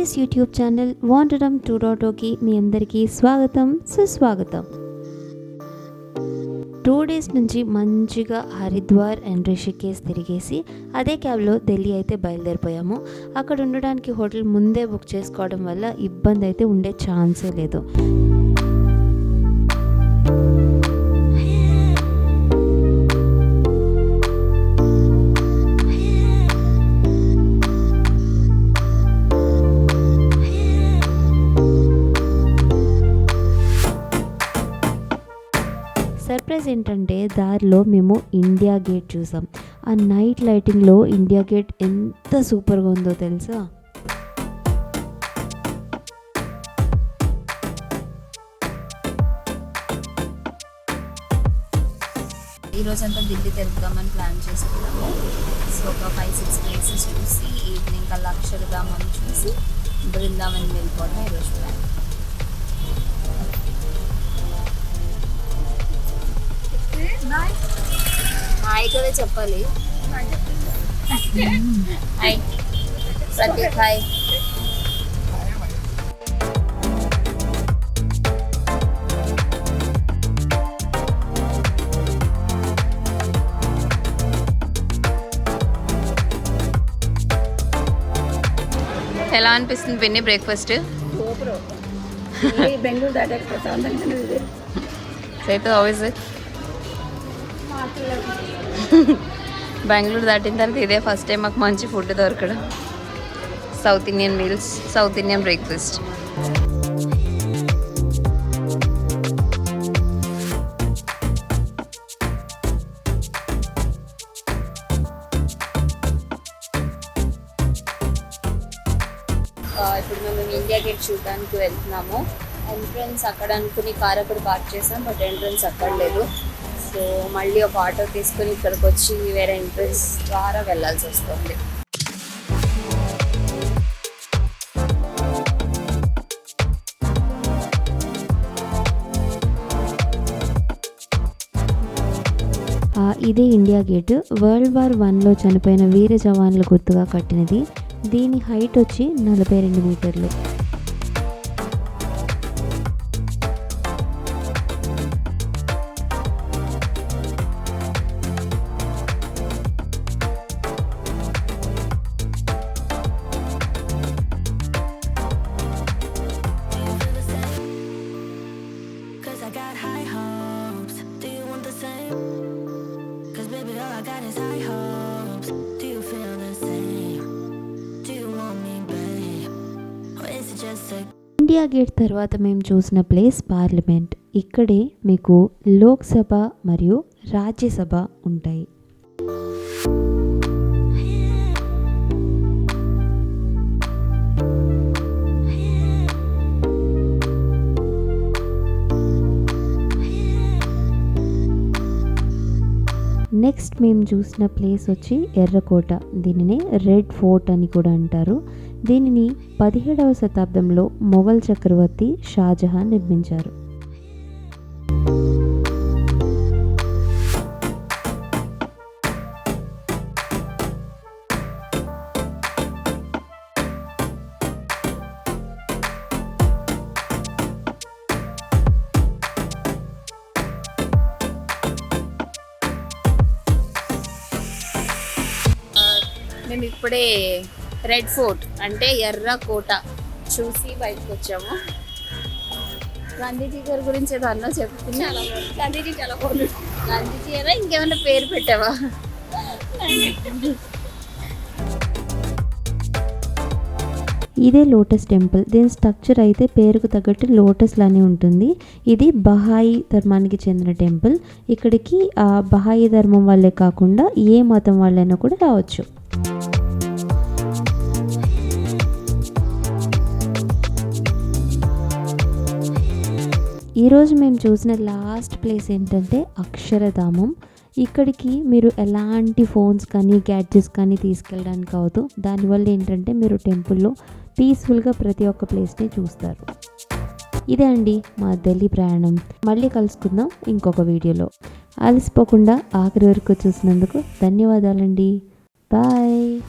This YouTube channel వాండరం two dot ఓకి మీ అందరికీ స్వాగతం సుస్వాగతం. టూ డేస్ నుంచి మంచిగా హరిద్వార్ అండ్ రిషికేశ్ తిరిగేసి అదే క్యాబ్లో ఢిల్లీ అయితే బయలుదేరిపోయాము. అక్కడ ఉండడానికి హోటల్ ముందే బుక్ చేసుకోవడం వల్ల ఇబ్బంది అయితే ఉండే ఛాన్సే లేదు. సర్ప్రైజ్ ఏంటంటే దారిలో మేము ఇండియా గేట్ చూసాం. ఆ నైట్ లైటింగ్లో ఇండియా గేట్ ఎంత సూపర్గా ఉందో తెలుసా? ఈ రోజంతా ఢిల్లీ తెలుపుదామని ప్లాన్ చేసుకున్నాము. సో ఒక ఫైవ్ సిక్స్ ప్లేసెస్ చూసి ఈవినింగ్ కల్లా అక్షరధామని చూసి బృందావన్ వెళ్ళిపోవడం ఈరోజు ప్లాన్. హాయ్ కూడా చెప్పాలి. హాయ్ ప్రతీక్ హాయ్ అనిపిస్తుంది పిన్ని బ్రేక్ఫాస్ట్ సూపర్. బెంగళూరు దాటిన తర్వాత ఇదే ఫస్ట్ టైం మాకు మంచి ఫుడ్ దొరకడం. South Indian meals south Indian breakfast ఇప్పుడు మేము ఇండియా గేట్ చూడడానికి వెళ్తున్నాము. ఎంట్రన్స్ అక్కడ అనుకుని కార్ అక్కడ పార్క్ చేసాం బట్ ఎంట్రన్స్ అక్కడ లేదు. సో మళ్ళీ ఒక ఆటో తీసుకుని ఇక్కడికి వచ్చి వేరే ఎంట్రన్స్ ద్వారా వెళ్ళాల్సి వస్తుంది. ఇదే ఇండియా గేట్. వరల్డ్ వార్ వన్లో చనిపోయిన వీర జవాన్ల గుర్తుగా కట్టినది. దీని హైట్ వచ్చి నలభై రెండు మీటర్లు. I got high hopes. Do you want the same? Cause baby, all I got is high hopes. Do you feel the same? Do you want me, babe? Or is it just a India Gate తర్వాత మేము చూసిన place parliament ఇక్కడే మీకు లోక్సభ మరియు రాజ్యసభ ఉంటాయి next మేము చూసిన place వచ్చి ఎర్రకోట. దీనిని రెడ్ ఫోర్ట్ అని కూడా అంటారు. దీనిని పదిహేడవ శతాబ్దంలో మొఘల్ చక్రవర్తి షాజహాన్ నిర్మించారు. మేము ఇప్పుడే రెడ్ ఫోర్ట్ అంటే ఎర్ర కోట చూసి బయటకు వచ్చాము గాంధీజీ గారి గురించి ఏదో అన్నా చెప్తున్నా గాంధీజీ చాలా బాగుంది గాంధీజీ అయినా ఇంకేమైనా పేరు పెట్టావా? ఇదే లోటస్ టెంపుల్. దీని స్ట్రక్చర్ అయితే పేరుకు తగ్గట్టు లోటస్ లానే ఉంటుంది. ఇది బహాయి ధర్మానికి చెందిన టెంపుల్. ఇక్కడికి బహాయి ధర్మం వాళ్ళే కాకుండా ఏ మతం వాళ్ళైనా కూడా రావచ్చు. ఈరోజు మేము చూసిన లాస్ట్ ప్లేస్ ఏంటంటే అక్షరధామం. ఇక్కడికి మీరు ఎలాంటి ఫోన్స్ కానీ గ్యాడ్జెట్స్ కానీ తీసుకెళ్ళడానికి అవదు. దానివల్ల ఏంటంటే మీరు టెంపుల్లో పీస్ఫుల్గా ప్రతి ఒక్క ప్లేస్ని చూస్తారు. ఇదే అండి మా ఢిల్లీ ప్రయాణం. మళ్ళీ కలుసుకుందాం ఇంకొక వీడియోలో. అలసిపోకుండా ఆఖరి వరకు చూసినందుకు ధన్యవాదాలండి. Bye.